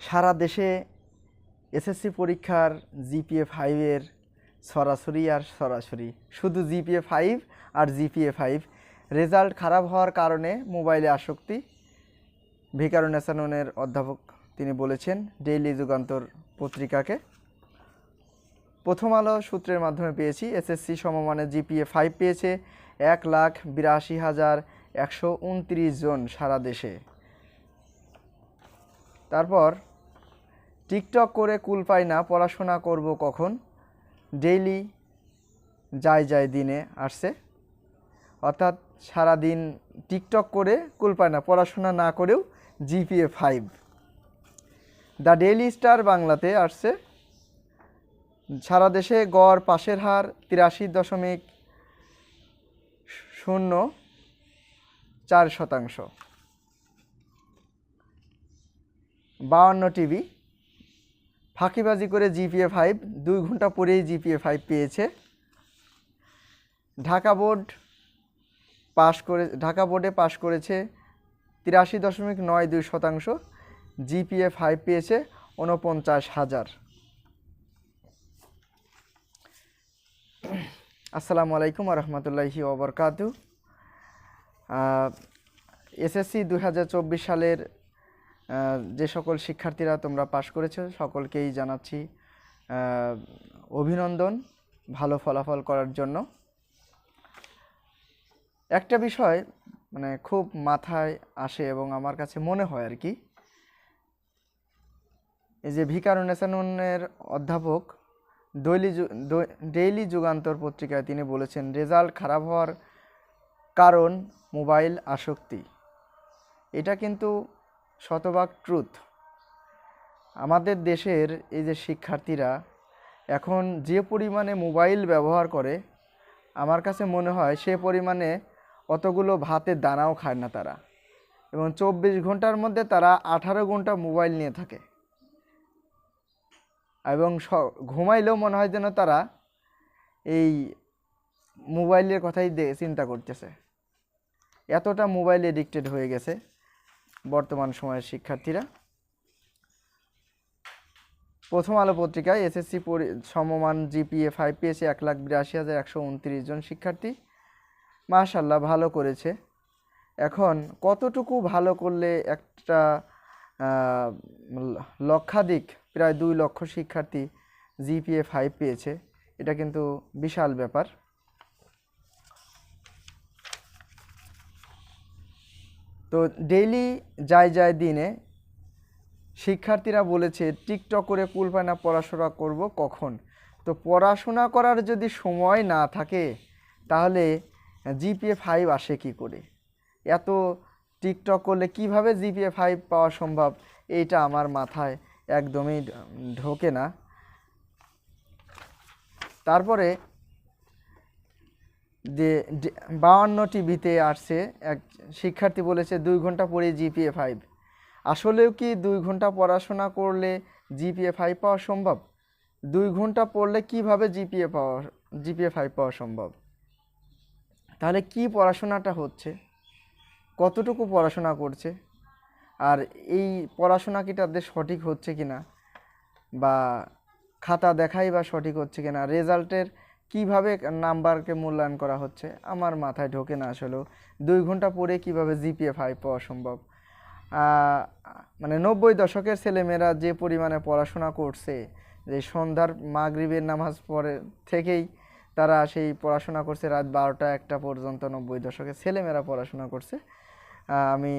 সারা দেশে এসএসসি পরীক্ষার জিপিএ ফাইভের সরাসরি আর সরাসরি, শুধু জিপিএ ফাইভ আর জিপিএ ফাইভ রেজাল্ট খারাপ হওয়ার কারণে মোবাইলে আসক্তি। ভিকারুনেসাননের অধ্যাপক তিনি বলেছেন ডেইলি যুগান্তর পত্রিকাকে। প্রথম আলো সূত্রের মাধ্যমে পেয়েছি এসএসসি সমমানের জিপিএ ফাইভ পেয়েছে এক লাখ বিরাশি হাজার একশো উনত্রিশ জন সারা দেশে। তারপর, টিকটক করে কুল পাই না, পড়াশোনা করব কখন? ডেইলি যায় যায় দিনে আসছে। অর্থাৎ সারা দিন টিকটক করে কুল পায় না, পড়াশোনা না করেও GPA five. The Daily Star বাংলাতে আসছে। সারা দেশে গড় পাশের হার তিরাশি দশমিক শূন্য চার শতাংশ। বাউন্ন টিভি। ফাঁকিবাজি করে জিপিএ ফাইভ, দুই ঘণ্টা পরেই জিপিএ ফাইভ পেয়েছে। ঢাকা বোর্ড পাশ করে, ঢাকা বোর্ডে পাশ করেছে তিরাশি দশমিক নয় দুই শতাংশ, জিপিএ ফাইভ পেয়েছে উনপঞ্চাশ হাজার। আসসালামু আলাইকুম রহমতুল্লাহি ওবরকাতু এসএসসি দু হাজার চব্বিশ সালের যে সকল শিক্ষার্থীরা তোমরা পাশ করেছ, সকলকেই জানাচ্ছি অভিনন্দন ভালো ফলাফল করার জন্য। একটা বিষয় মানে খুব মাথায় আসে এবং আমার কাছে মনে হয় আর কি, এই যে ভিকারুনেসানের অধ্যাপক ডেইলি ডেইলি যুগান্তর পত্রিকায় তিনি বলেছেন, রেজাল্ট খারাপ হওয়ার কারণ মোবাইল আসক্তি। এটা কিন্তু শতভাগ ট্রুথ আমাদের দেশের এই যে শিক্ষার্থীরা এখন যে পরিমাণে মোবাইল ব্যবহার করে, আমার কাছে মনে হয় সে পরিমাণে অতগুলো ভাতের দানাও খায় না তারা। এবং চব্বিশ ঘণ্টার মধ্যে তারা আঠারো ঘণ্টা মোবাইল নিয়ে থাকে। এবং স- ঘুমাইলেও মনে হয় যেন তারা এই মোবাইলের কথাই চিন্তা করতেছে। এতটা মোবাইল এডিক্টেড হয়ে গেছে। বর্তমান সময়ের শিক্ষার্থীরা। প্রথম আলো পত্রিকায় এসএসসি সমমান জিপিএ ফাইভ পেয়েছে এক লাখ বিরাশি হাজার একশো উনত্রিশ জন শিক্ষার্থী। মাশাল্লাহ ভালো করেছে। এখন কতটুকু ভালো করলে একটা লক্ষাধিক, প্রায় দুই লক্ষ শিক্ষার্থী জিপিএ ফাইভ পেয়েছে, এটা কিন্তু বিশাল ব্যাপার। তো ডেইলি যায় যায় দিনে শিক্ষার্থীরা বলেছে, টিকটক করে কুল না পড়াশোনা করব কখন? তো পড়াশোনা করার যদি সময় না থাকে, তাহলে জিপিএ ফাইভ আসে কি করে? এত টিকটক করলে কীভাবে জিপিএ ফাইভ পাওয়া সম্ভব? এইটা আমার মাথায় একদমই ঢোকে না। তারপরে যে বাউান্ন টিভিতে আসছে, এক শিক্ষার্থী বলেছে, দুই ঘণ্টা পড়ে জিপিএ ফাইভ আসলেও কি দুই ঘণ্টা পড়াশোনা করলে জিপিএ ফাইভ পাওয়া সম্ভব? দুই ঘণ্টা পড়লে কীভাবে জিপিএ পাওয়া, জিপিএ ফাইভ পাওয়া সম্ভব? তাহলে কি পড়াশোনাটা হচ্ছে? কতটুকু পড়াশোনা করছে? আর এই পড়াশোনা কি তাদের সঠিক হচ্ছে কি না বা খাতা দেখাই বা সঠিক হচ্ছে কিনা? রেজাল্টের কীভাবে নাম্বারকে মূল্যায়ন করা হচ্ছে? আমার মাথায় ঢোকে না আসলেও। দুই ঘণ্টা পরে কীভাবে জিপিএ ফাইভ পাওয়া সম্ভব? মানে নব্বই দশকের ছেলেমেয়েরা যে পরিমাণে পড়াশোনা করছে, যে সন্ধ্যার মাগরিবের নামাজ পরে থেকেই তারা সেই পড়াশোনা করছে, রাত বারোটা একটা পর্যন্ত নব্বই দশকের ছেলেমেয়েরা পড়াশোনা করছে। আমি,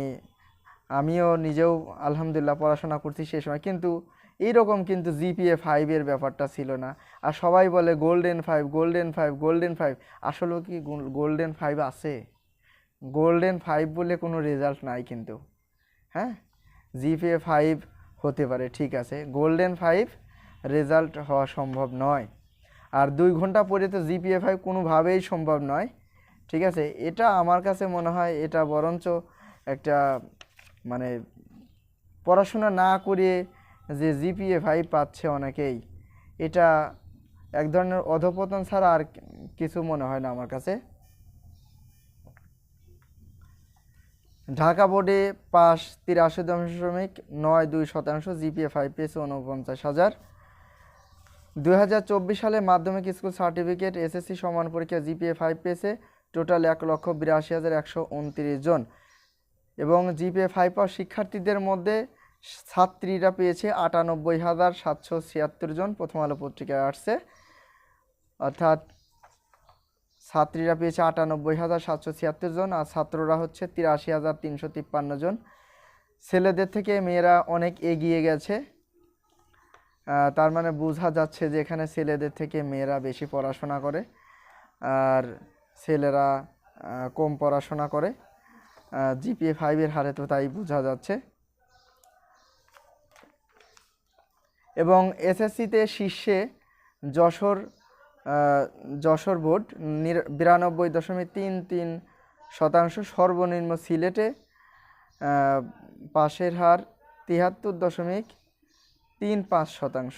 আমিও নিজেও আলহামদুলিল্লাহ পড়াশোনা করছি সেই সময়। কিন্তু এইরকম কিন্তু জিপিএ ফাইভের ব্যাপারটা ছিল না। আর সবাই বলে golden five golden five golden five আসলেও কি গোল্ডেন ফাইভ আছে? গোল্ডেন ফাইভ বলে কোনো রেজাল্ট নাই কিন্তু। হ্যাঁ? জিপিএ ফাইভ হতে পারে, ঠিক আছে। গোল্ডেন ফাইভ রেজাল্ট হওয়া সম্ভব নয়। আর দুই ঘণ্টা পরে তো জিপিএ ফাইভ কোনোভাবেই সম্ভব নয়। ঠিক আছে? এটা আমার কাছে মনে হয়, এটা বরঞ্চ একটা মানে পড়াশোনা না করে যে জিপিএ ফাইভ পাচ্ছে অনেকেই, এটা এক ধরনের অধপতন ছাড়া আর কিছু মনে হয় না আমার কাছে। ঢাকা বোর্ডে পাস তিরাশি দশমিক নয় দুই শতাংশ জিপিএ ফাইভ পেয়েছে উনপঞ্চাশ হাজার। দুই সালে মাধ্যমিক স্কুল সার্টিফিকেট এসএসসি সমান পরীক্ষা জিপিএ ফাইভ পেয়েছে টোটাল এক লক্ষ বিরাশি হাজার একশো উনত্রিশ জন। এবং জিপিএ ফাইভ পাওয়া শিক্ষার্থীদের মধ্যে ছাত্রীরা পেয়েছে আটানব্বই হাজার সাতশো ছিয়াত্তর জন প্রথম আলো পত্রিকায় আসছে। অর্থাৎ ছাত্রীরা পেয়েছে আটানব্বই হাজার সাতশো ছিয়াত্তর জন আর ছাত্ররা হচ্ছে তিরাশি হাজার তিনশো তিপ্পান্ন জন। ছেলেদের থেকে মেয়েরা অনেক এগিয়ে গেছে। তার মানে বোঝা যাচ্ছে যে এখানে ছেলেদের থেকে মেয়েরা বেশি পড়াশোনা করে আর ছেলেরা কম পড়াশোনা করে। জিপিএ ফাইভের হারে তো তাই বোঝা যাচ্ছে। এবং এসএসসিতে শীর্ষে যশোর যশোর বোর্ড বিরানব্বই দশমিক তিন তিন শতাংশ সর্বনিম্ন সিলেটে পাশের হার তিয়াত্তর দশমিক তিন পাঁচ শতাংশ।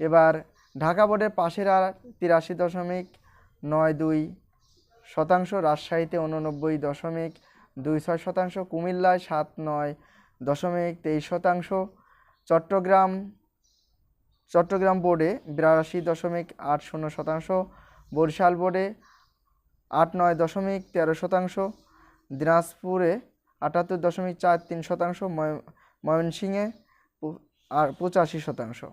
এবার ঢাকা বোর্ডের পাশের হার তিরাশি দশমিক নয় দুই শতাংশ, রাজশাহীতে উননব্বই দশমিক দুই ছয় শতাংশ, কুমিল্লায় সাত নয় দশমিক তেইশ শতাংশ চট্টগ্রাম চট্টগ্রাম বোর্ডে বিরাশি দশমিক আট শূন্য শতাংশ, বরিশাল বোর্ডে আট নয় দশমিক তেরো শতাংশ, দিনাজপুরে আটাত্তর দশমিক চার তিন শতাংশ, ময়- ময়মনসিংহে আর পঁচাশি শতাংশ।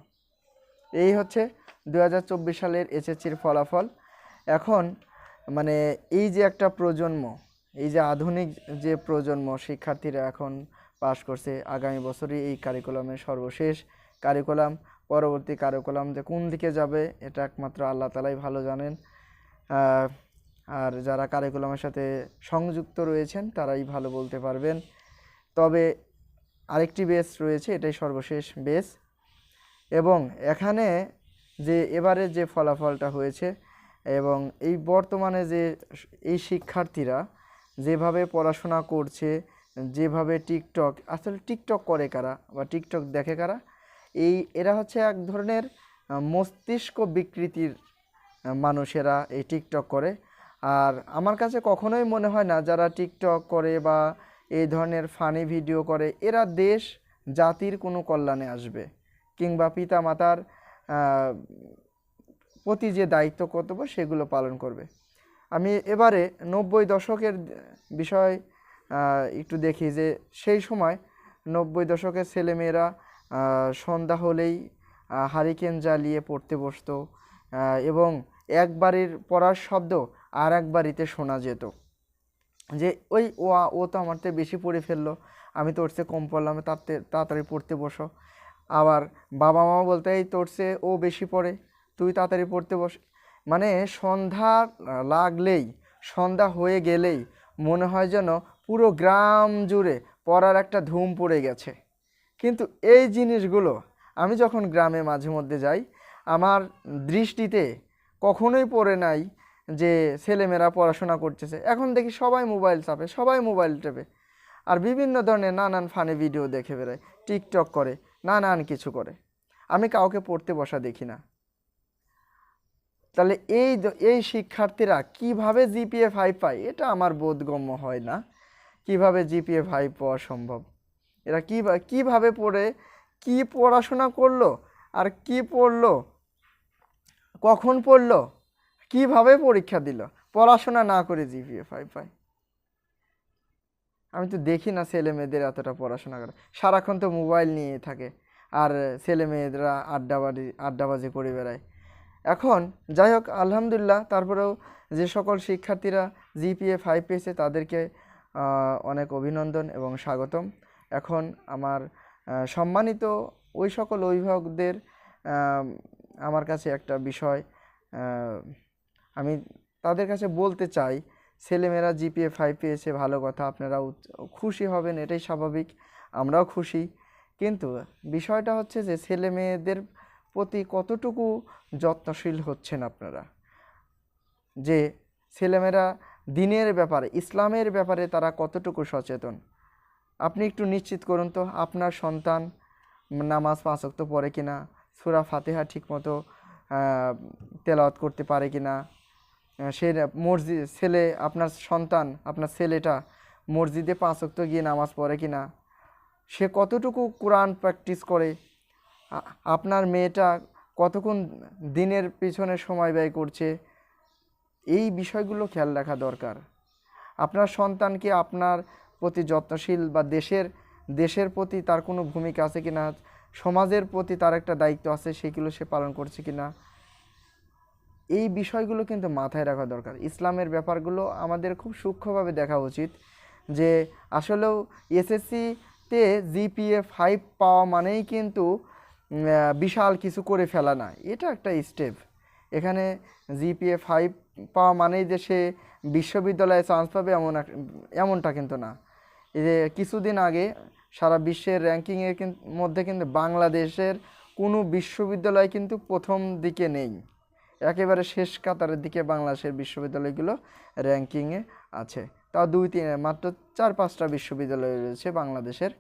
এই হচ্ছে দু হাজার চব্বিশ সালের এসএসসির ফলাফল। এখন মানে এই যে একটা প্রজন্ম, এই যে আধুনিক যে প্রজন্ম, শিক্ষার্থীরা এখন পাশ করছে। আগামী বছরই এই কারিকুলামের সর্বশেষ কারিকুলাম পরবর্তী কারিকুলাম যে কোন দিকে যাবে, এটা একমাত্র আল্লাহ তালাই ভালো জানেন। আর যারা কারিকুলামের সাথে সংযুক্ত রয়েছেন, তারাই ভালো বলতে পারবেন। তবে আরেকটি বেস রয়েছে, এটাই সর্বশেষ বেস এবং এখানে যে এবারে যে ফলাফলটা হয়েছে এবং এই বর্তমানে যে এই শিক্ষার্থীরা যেভাবে পড়াশোনা করছে যেভাবে টিকটক, আসলে টিকটক করে কারা বা টিকটক দেখে কারা? এই, এরা হচ্ছে এক ধরনের মস্তিষ্ক বিকৃতির মানুষেরা এই টিকটক করে। আর আমার কাছে কখনোই মনে হয় না যারা টিকটক করে বা এই ধরনের ফানি ভিডিও করে, এরা দেশ, জাতির কোনো কল্যাণে আসবে। কিংবা পিতা মাতার প্রতি যে দায়িত্ব, কর্তব্য সেগুলো পালন করবে। আমি এবারে নব্বই দশকের বিষয় একটু দেখি যে সেই সময় নব্বই দশকের ছেলেমেয়েরা সন্ধ্যা হলেই হারিকেন জ্বালিয়ে পড়তে বসতো এবং এক বাড়ির পড়ার শব্দ আর এক বাড়িতে শোনা যেত। যে ওই ও ও তো আমার থেকে বেশি পড়ে ফেলল, আমি তোর চেয়ে কম পড়লাম, তার তাড়াতাড়ি পড়তে বসো। আবার বাবা মা বলতে, এই তোর চেয়ে ও বেশি পড়ে, তুই তাড়াতাড়ি পড়তে বস। মানে সন্ধ্যা লাগলেই, সন্ধ্যা হয়ে গেলেই মনে হয় যেন পুরো গ্রাম জুড়ে পড়ার একটা ধুম পড়ে গেছে। কিন্তু এই জিনিসগুলো আমি যখন গ্রামে মাঝে মধ্যে যাই, আমার দৃষ্টিতে কখনোই পড়ে নাই যে ছেলেমেয়েরা পড়াশোনা করতেছে। এখন দেখি সবাই মোবাইল চাপে, সবাই মোবাইল টেপে। আর বিভিন্ন ধরনের নানান ফানি ভিডিও দেখে বেড়ায়, টিকটক করে, নানান কিছু করে। আমি কাউকে পড়তে বসা দেখি না। তাহলে এই এই শিক্ষার্থীরা কীভাবে জিপিএ ফাইভ পায়, এটা আমার বোধগম্য হয় না। কীভাবে জিপিএ ফাইভ পাওয়া সম্ভব? এরা কীভাবে কীভাবে পড়ে, কি পড়াশোনা করল, আর কি পড়ল, কখন পড়ল, কীভাবে পরীক্ষা দিল? পড়াশোনা না করে জিপিএ ফাইভ পায়। আমি তো দেখি না ছেলে মেয়েদের এতটা পড়াশোনা করে। সারাক্ষণ তো মোবাইল নিয়ে থাকে, আর ছেলে মেয়েরা আড্ডাবাজি আড্ডাবাজি করে বেড়ায়। এখন যাই হোক, আলহামদুলিল্লাহ, তারপরেও যে সকল শিক্ষার্থীরা জিপিএ ফাইভ পেয়েছে, তাদেরকে অনেক অভিনন্দন এবং স্বাগতম। এখন আমার সম্মানিত ওই সকল অভিভাবকদের আমার কাছে একটা বিষয় আমি তাদের কাছে বলতে চাই, ছেলেমেয়েরা জিপিএ ফাইভ পেয়েছে, ভালো কথা, আপনারা খুশি হবেন, এটাই স্বাভাবিক, আমরাও খুশি। কিন্তু বিষয়টা হচ্ছে যে ছেলে মেয়েদের প্রতি কতটুকু যত্নশীল হচ্ছেন আপনারা? যে ছেলেমেয়েরা দিনের ব্যাপারে ইসলামের ব্যাপারে তারা কতটুকু সচেতন? আপনি একটু নিশ্চিত করুন তো আপনার সন্তান নামাজ পাঁচ ওয়াক্ত পড়ে কিনা সুরা ফাতেহা ঠিকমতো তেলাওয়াত করতে পারে কিনা আহ, সে মসজিদ ছেলে আপনার সন্তান আপনার ছেলেটা মসজিদে পাঁচ ওয়াক্ত গিয়ে নামাজ পড়ে কিনা সে কতটুকু কোরআন প্র্যাকটিস করে আপনার মেয়েটা কতক্ষণ দিনের পিছনে সময় ব্যয় করছে এই বিষয়গুলো খেয়াল রাখা দরকার। আপনার সন্তানকে আপনার প্রতি যত্নশীল বা দেশের দেশের প্রতি তার কোনো ভূমিকা আছে কি না সমাজের প্রতি তার একটা দায়িত্ব আছে, সেগুলো সে পালন করছে কি না এই বিষয়গুলো কিন্তু মাথায় রাখা দরকার। ইসলামের ব্যাপারগুলো আমাদের খুব সূক্ষ্মভাবে দেখা উচিত যে আসলেও এসএসসিতে জিপিএ ফাইভ পাওয়া মানেই কিন্তু বিশাল কিছু করে ফেলা না। এটা একটা স্টেপ। এখানে জিপিএ ফাইভ পাওয়া মানেই যে সে বিশ্ববিদ্যালয়ে চান্স পাবে এমন এমনটা কিন্তু না। যে কিছুদিন আগে সারা বিশ্বের র্যাঙ্কিংয়ের মধ্যে কিন্তু বাংলাদেশের কোনো বিশ্ববিদ্যালয় কিন্তু প্রথম দিকে নেই। একেবারে শেষ কাতারের দিকে বাংলাদেশের বিশ্ববিদ্যালয়গুলো র্যাঙ্কিংয়ে আছে। তাও দুই তিন, মাত্র চার পাঁচটা বিশ্ববিদ্যালয় রয়েছে বাংলাদেশের।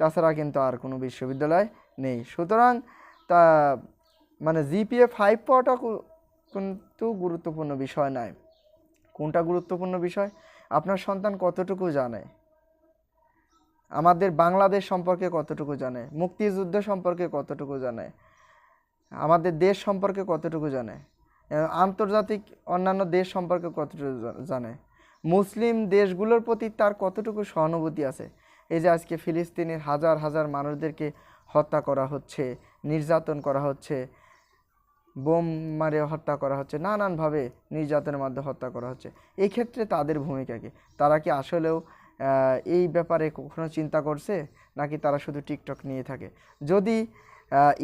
তাছাড়া কিন্তু আর কোনো বিশ্ববিদ্যালয় নেই। সুতরাং তা মানে জিপিএ ফাইভ পাওয়াটা কিন্তু গুরুত্বপূর্ণ বিষয় নয় কোনটা গুরুত্বপূর্ণ বিষয়? আপনার সন্তান কতটুকু জানে? আমাদের বাংলাদেশ সম্পর্কে কতটুকু জানে? মুক্তিযুদ্ধ সম্পর্কে কতটুকু জানে? আমাদের দেশ সম্পর্কে কতটুকু জানে? আন্তর্জাতিক অন্যান্য দেশ সম্পর্কে কতটুকু জানে? মুসলিম দেশগুলোর প্রতি তার কতটুকু সহানুভূতি আছে? এই যে আজকে ফিলিস্তিনের হাজার হাজার মানুষদেরকে হত্যা করা হচ্ছে, নির্যাতন করা হচ্ছে বোম মারে হত্যা করা হচ্ছে, নানানভাবে নির্যাতনের মাধ্যমে হত্যা করা হচ্ছে। এই ক্ষেত্রে তাদের ভূমিকা কি? তারা কি আসলেও এই ব্যাপারে কখনো চিন্তা করছে? নাকি তারা শুধু টিকটক নিয়ে থাকে? যদি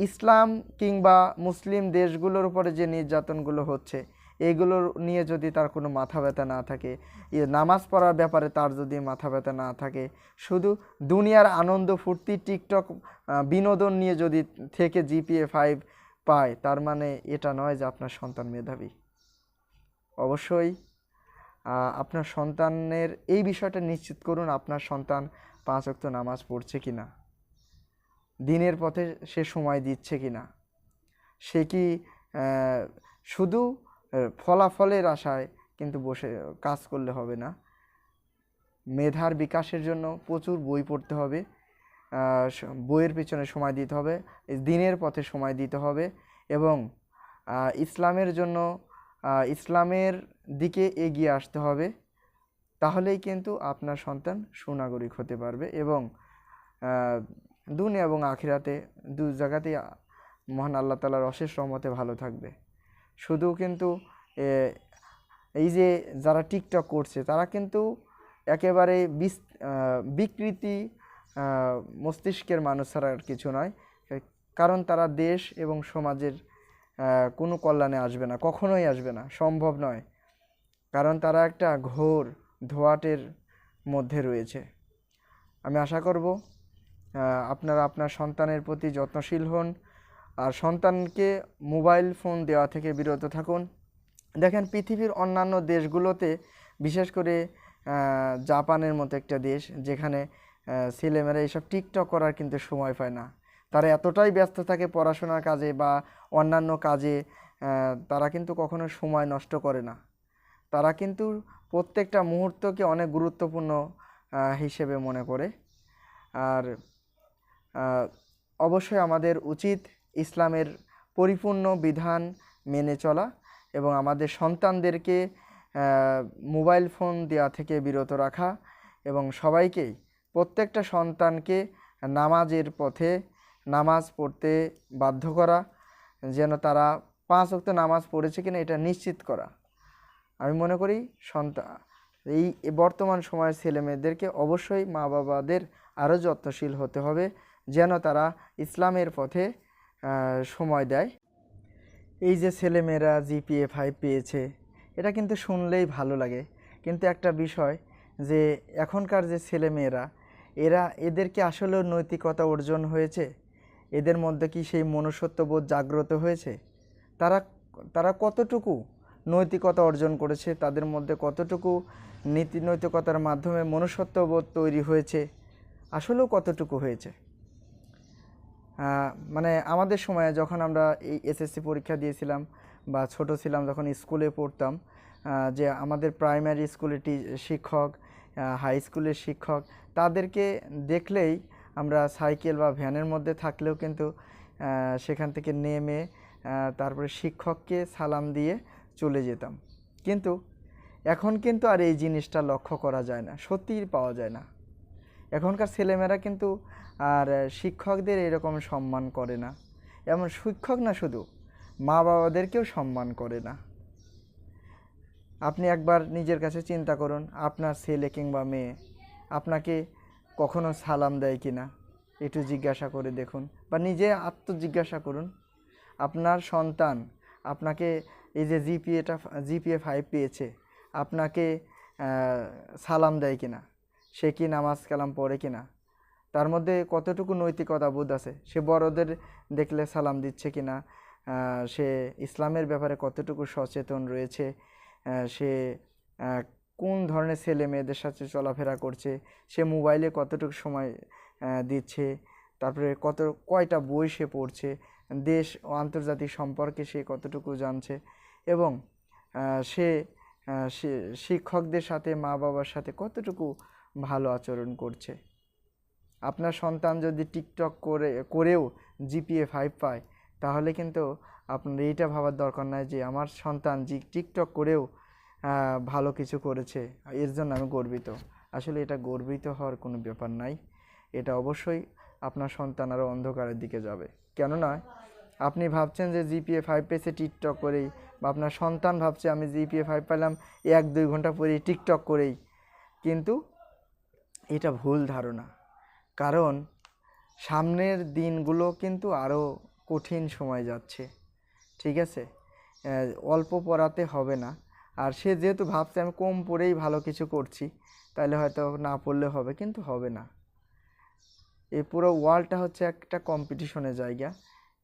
ইসলাম কিংবা মুসলিম দেশগুলোর উপরে যে নির্যাতনগুলো হচ্ছে এইগুলোর নিয়ে যদি তার কোনো মাথা ব্যথা না থাকে ইয়ে নামাজ পড়ার ব্যাপারে তার যদি মাথা ব্যথা না থাকে, শুধু দুনিয়ার আনন্দ ফুর্তি টিকটক বিনোদন নিয়ে যদি থেকে জিপিএ ফাইভ পায়, তার মানে এটা নয় যে আপনার সন্তান মেধাবী। অবশ্যই আপনার সন্তানের এই বিষয়টা নিশ্চিত করুন আপনার সন্তান পাঁচ ওয়াক্ত নামাজ পড়ছে কি না দিনের পথে সে সময় দিচ্ছে কি না সে কি শুধু ফলাফলের আশায় কিন্তু বসে, কাজ করলে হবে না। মেধার বিকাশের জন্য প্রচুর বই পড়তে হবে। বইয়ের পিছনে সময় দিতে হবে, দিনের পথে সময় দিতে হবে এবং ইসলামের জন্য ইসলামের দিকে এগিয়ে আসতে হবে, তাহলেই কিন্তু আপনার সন্তান সুনাগরিক হতে পারবে এবং দুনিয়া এবং আখিরাতে দু জায়গাতেই মহান আল্লাহ তালার অশেষ রহমতে ভালো থাকবে। শুধু কিন্তু এই যে যারা টিকটক করছে, তারা কিন্তু একেবারে বিকৃতি মস্তিষ্কের মানুষ ছাড়া আর কিছু নয়। কারণ তারা দেশ এবং সমাজের কোনো কল্যাণে আসবে না, কখনোই আসবে না, সম্ভব নয়। কারণ তারা একটা ঘোর ধোয়াটের মধ্যে রয়েছে। আমি আশা করব আপনারা আপনার সন্তানের প্রতি যত্নশীল হন আর সন্তানকে মোবাইল ফোন দেওয়া থেকে বিরত থাকুন। দেখেন, পৃথিবীর অন্যান্য দেশগুলোতে, বিশেষ করে জাপানের মতো একটা দেশ যেখানে ছেলেমেয়েরা এইসব টিকটক করার কিন্তু সময় পায় না। তারা এতটাই ব্যস্ত থাকে পড়াশোনার কাজে বা অন্যান্য কাজে তারা কিন্তু কখনো সময় নষ্ট করে না। তারা কিন্তু প্রত্যেকটা মুহূর্তকে অনেক গুরুত্বপূর্ণ হিসেবে মনে করে। আর অবশ্যই আমাদের উচিত ইসলামের পরিপূর্ণ বিধান মেনে চলা এবং আমাদের সন্তানদেরকে মোবাইল ফোন দেওয়া থেকে বিরত রাখা এবং সবাইকেই প্রত্যেকটা সন্তানকে নামাজের পথে নামাজ পড়তে বাধ্য করা, যেন তারা পাঁচ ওয়াক্ত নামাজ পড়েছে কিনা এটা নিশ্চিত করা। আমি মনে করি সন্তান এই বর্তমান সময়ের ছেলেমেয়েদেরকে অবশ্যই মা বাবাদের আরও যত্নশীল হতে হবে, যেন তারা ইসলামের পথে সময় দেয়। এই যে ছেলেমেয়েরা জিপিএ ফাইভ পেয়েছে, এটা কিন্তু শুনলেই ভালো লাগে। কিন্তু একটা বিষয় যে, এখনকার যে ছেলেমেয়েরা এরা, এদেরকে আসলেও নৈতিকতা অর্জন হয়েছে। এদের মধ্যে কি সেই মনুষ্যত্ববোধ জাগ্রত হয়েছে? তারা তারা কতটুকু নৈতিকতা অর্জন করেছে? তাদের মধ্যে কতটুকু নীতি, নৈতিকতার মাধ্যমে মনুষ্যত্ববোধ তৈরি হয়েছে? আসলেও কতটুকু হয়েছে? মানে আমাদের সময়ে যখন আমরা এই এসএসসি পরীক্ষা দিয়েছিলাম বা ছোট ছিলাম, যখন স্কুলে পড়তাম যে আমাদের প্রাইমারি স্কুলে টি, শিক্ষক হাই স্কুলের শিক্ষক তাদেরকে দেখলেই আমরা সাইকেল বা ভ্যানের মধ্যে থাকলেও কিন্তু সেখান থেকে নেমে তারপরে শিক্ষককে সালাম দিয়ে চলে যেতাম। কিন্তু এখন কিন্তু আর এই জিনিসটা লক্ষ্য করা যায় না, সত্যিই পাওয়া যায় না। এখনকার ছেলেমেয়েরা কিন্তু আর শিক্ষকদের এরকম সম্মান করে না। এমন শিক্ষক না শুধু মা বাবাদেরকেও সম্মান করে না। আপনি একবার নিজের কাছে চিন্তা করুন, আপনার ছেলে কিংবা মেয়ে আপনাকে কখনো সালাম দেয় কিনা একটু জিজ্ঞাসা করে দেখুন বা নিজে আত্মজিজ্ঞাসা করুন। আপনার সন্তান আপনাকে এই যে জিপিএটা জিপিএ ফাইভ পেয়েছে আপনাকে সালাম দেয় কিনা সে কি নামাজ কালাম পড়ে কিনা তার মধ্যে কতটুকু নৈতিকতা বোধ আছে? সে বড়দের দেখলে সালাম দিচ্ছে কিনা আহ, সে ইসলামের ব্যাপারে কতটুকু সচেতন রয়েছে? সে কোন ধরনের ছেলে মেয়েদের সাথে চলাফেরা করছে? সে মোবাইলে কতটুকু সময় দিচ্ছে? তারপরে কত, কয়টা বই সে পড়ছে? দেশ ও আন্তর্জাতিক সম্পর্কে সে কতটুকু জানছে? এবং সে শিক্ষকদের সাথে, মা বাবার সাথে কতটুকু ভালো আচরণ করছে? আপনার সন্তান যদি টিকটক করে, করেও জিপিএ ফাইভ পায়, তাহলে কিন্তু আপনার এইটা ভাবার দরকার নাই যে আমার সন্তান জি, টিকটক করেও ভালো কিছু করেছে। এর জন্য আমি গর্বিত। আসলে এটা গর্বিত হওয়ার কোনো ব্যাপার নাই। এটা অবশ্যই আপনার সন্তান আরও অন্ধকারের দিকে যাবে। কেননা, আপনি ভাবছেন যে জিপিএ ফাইভ পেয়েছে টিকটক করেই বা আপনার সন্তান ভাবছে আমি জিপিএ ফাইভ পেলাম এক, দুই ঘণ্টা পরেই টিকটক করেই। কিন্তু এটা ভুল ধারণা। কারণ সামনের দিনগুলো কিন্তু আরও কঠিন সময় যাচ্ছে। ঠিক আছে? অল্প পড়াতে হবে না। আর সে যেহেতু ভাবছে আমি কম পড়েই ভালো কিছু করছি, তাহলে হয়তো না পড়লে হবে, কিন্তু হবে না। এই পুরো ওয়ার্ল্ডটা হচ্ছে একটা কম্পিটিশনের জায়গা।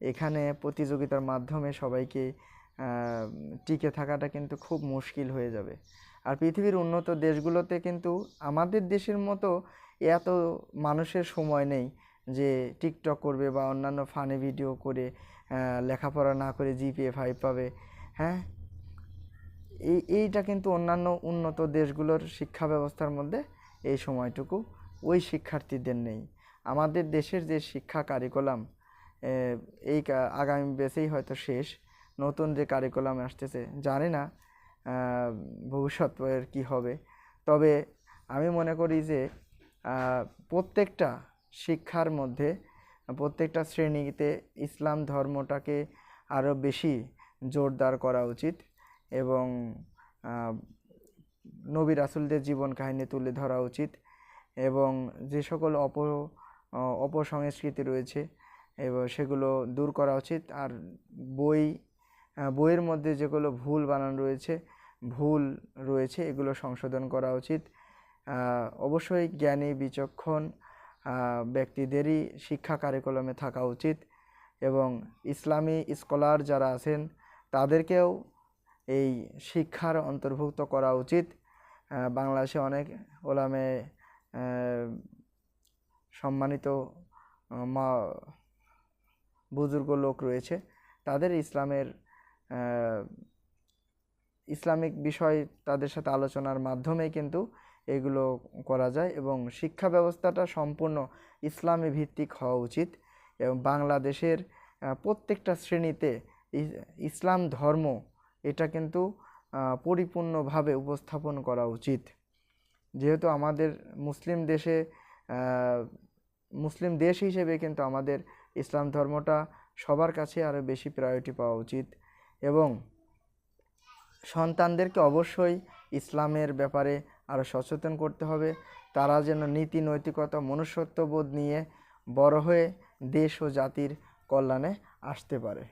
এখানে প্রতিযোগিতার মাধ্যমে সবাইকে টিকে থাকাটা কিন্তু খুব মুশকিল হয়ে যাবে। আর পৃথিবীর উন্নত দেশগুলোতে কিন্তু আমাদের দেশের মতো এত মানুষের সময় নেই যে টিকটক করবে বা অন্যান্য ফানি ভিডিও করে লেখাপড়া না করে জিপিএ ফাইভ পাবে। হ্যাঁ? এই, এইটা কিন্তু অন্যান্য উন্নত দেশগুলোর শিক্ষা ব্যবস্থার মধ্যে এই সময়টুকু ওই শিক্ষার্থীদের নেই। আমাদের দেশের যে শিক্ষা কারিকুলাম এই আগামী বেসেই হয়তো শেষ, নতুন যে কারিকুলাম আসতেছে, জানি না ভবিষ্যৎ কী হবে। তবে আমি মনে করি যে প্রত্যেকটা শিক্ষার মধ্যে, প্রত্যেকটা শ্রেণীতে ইসলাম ধর্মটাকে আরও বেশি জোরদার করা উচিত। এবং নবী রাসুলদের জীবন কাহিনী তুলে ধরা উচিত এবং যে সকল অপ অপসংস্কৃতি রয়েছে, এবং সেগুলো দূর করা উচিত। আর বই বইয়ের মধ্যে যেগুলো ভুল বানান রয়েছে, ভুল রয়েছে, এগুলো সংশোধন করা উচিত। অবশ্যই জ্ঞানী, বিচক্ষণ ব্যক্তিদেরই শিক্ষা কারিকুলামে থাকা উচিত এবং ইসলামী স্কলার যারা আছেন, তাদেরকেও এই শিক্ষার অন্তর্ভুক্ত করা উচিত। বাংলাদেশে অনেক ওলামে সম্মানিত মা, বুজুর্গ লোক রয়েছে। তাদের ইসলামের ইসলামিক বিষয় তাদের সাথে আলোচনার মাধ্যমে কিন্তু এগুলো করা যায় এবং শিক্ষা ব্যবস্থাটা সম্পূর্ণ ইসলামী ভিত্তিক হওয়া উচিত। এবং বাংলাদেশের প্রত্যেকটা শ্রেণীতে ইসলাম ধর্ম এটা কিন্তু পরিপূর্ণভাবে উপস্থাপন করা উচিত। যেহেতু আমাদের মুসলিম দেশে মুসলিম দেশ হিসেবে কিন্তু আমাদের ইসলাম ধর্মটা সবার কাছে আরও বেশি প্রায়োরিটি পাওয়া উচিত এবং সন্তানদেরকে অবশ্যই ইসলামের ব্যাপারে আরও সচেতন করতে হবে। তারা যেন নীতি, নৈতিকতা, মনুষ্যত্ববোধ নিয়ে বড় হয়ে দেশ ও জাতির কল্যাণে আসতে পারে।